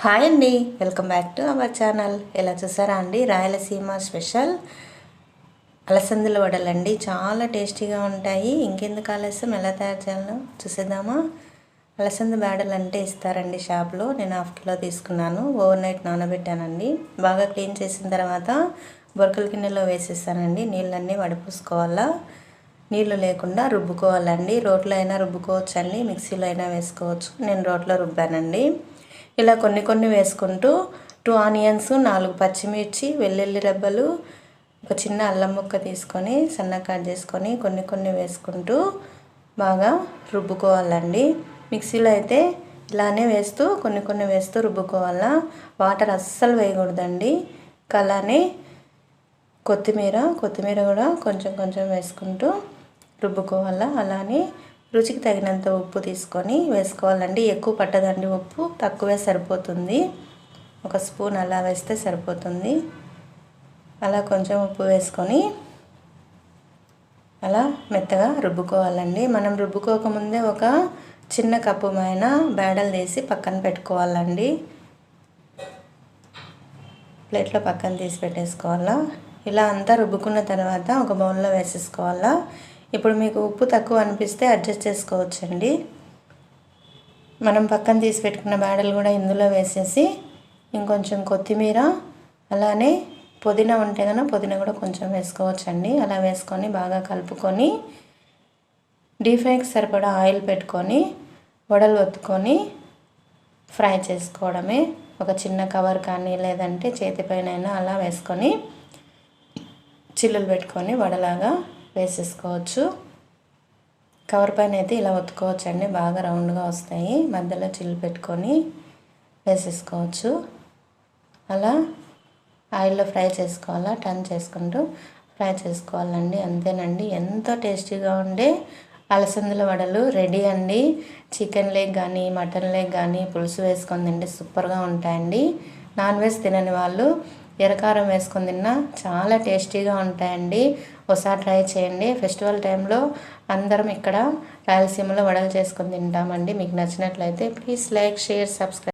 Hi అండి welcome back to our channel. ఎలా చూసారా అండి? రాయలసీమ స్పెషల్. అలసందుల వడలండి చాలా టేస్టీగా ఉంటాయి. ఇంకెందుకు ఆలస్యం? ఎలా తయారు చేయాలో చూసేద్దామా? అలసంద బేడలు అంటే ఇస్తారండి షాప్లో. నేను హాఫ్ కిలో తీసుకున్నాను. ఓవర్ నైట్ నానబెట్టానండి. బాగా క్లీన్ చేసిన తర్వాత బొరకల గిన్నెలో వేసేస్తానండి. నీళ్ళన్నీ వడపూసుకోవాలా? నీళ్ళు లేకుండా రుబ్బుకోవాలండి. రోట్లో అయినా రుబ్బుకోవచ్చండి. మిక్సీలో అయినా వేసుకోవచ్చు. నేను రోట్లో రుబ్బానండి. ఇలా కొన్ని కొన్ని వేసుకుంటూ టూ ఆనియన్స్ నాలుగు పచ్చిమిర్చి వెల్లుల్లి రెబ్బలు ఒక చిన్న అల్లం ముక్క తీసుకొని సన్నగా కట్ చేసుకొని కొన్ని కొన్ని వేసుకుంటూ బాగా రుబ్బుకోవాలండి. మిక్సీలో అయితే ఇలానే వేస్తూ కొన్ని కొన్ని వేస్తూ రుబ్బుకోవాలా. వాటర్ అస్సలు వేయకూడదండి. అలానే కొత్తిమీర కొత్తిమీర కూడా కొంచెం కొంచెం వేసుకుంటూ రుబ్బుకోవాలా. అలానే రుచికి తగినంత ఉప్పు తీసుకొని వేసుకోవాలండి. ఎక్కువ పట్టదండి ఉప్పు తక్కువే సరిపోతుంది. ఒక స్పూన్ అలా వేస్తే సరిపోతుంది. అలా కొంచెం ఉప్పు వేసుకొని అలా మెత్తగా రుబ్బుకోవాలండి. మనం రుబ్బుకోకముందే ఒక చిన్న కప్పు పైన బేడలు తీసి పక్కన పెట్టుకోవాలండి. ప్లేట్లో పక్కన తీసి పెట్టేసుకోవాలా? ఇలా అంతా రుబ్బుకున్న తర్వాత ఒక బౌల్లో వేసేసుకోవాలా? ఇప్పుడు మీకు ఉప్పు తక్కువ అనిపిస్తే అడ్జస్ట్ చేసుకోవచ్చండి. మనం పక్కన తీసి పెట్టుకున్న బ్యాడలు కూడా ఇందులో వేసేసి ఇంకొంచెం కొత్తిమీర అలానే పుదీనా ఉంటే కనుక పుదీనా కూడా కొంచెం వేసుకోవచ్చండి. అలా వేసుకొని బాగా కలుపుకొని డీప్ ఫ్రైకి సరిపడా ఆయిల్ పెట్టుకొని వడలు ఒత్తుకొని ఫ్రై చేసుకోవడమే. ఒక చిన్న కవర్ కానీ లేదంటే చేతిపైన అలా వేసుకొని చిల్లులు పెట్టుకొని వడలాగా వేసేసుకోవచ్చు. కవర్ పైన అయితే ఇలా ఒత్తుకోవచ్చు అండి. బాగా రౌండ్గా వస్తాయి. మధ్యలో చిల్లు పెట్టుకొని వేసేసుకోవచ్చు. అలా ఆయిల్లో ఫ్రై చేసుకోవాలా? టర్న్ చేసుకుంటూ ఫ్రై చేసుకోవాలండి. అంతేనండి. ఎంతో టేస్టీగా ఉండే అలసందుల వడలు రెడీ అండి. చికెన్ లెగ్ కానీ మటన్ లెగ్ కానీ పులుసు వేసుకొని తింటే సూపర్గా ఉంటాయండి. నాన్ వెజ్ తినని వాళ్ళు ఎరకారం వేసుకొని తిన్నా చాలా టేస్టీగా ఉంటాయండి. ఒకసారి ట్రై చేయండి. ఫెస్టివల్ టైంలో అందరం ఇక్కడ రాయలసీమలో వడలు చేసుకొని తింటామండి. మీకు నచ్చినట్లయితే ప్లీజ్ లైక్ షేర్ సబ్స్క్రైబ్.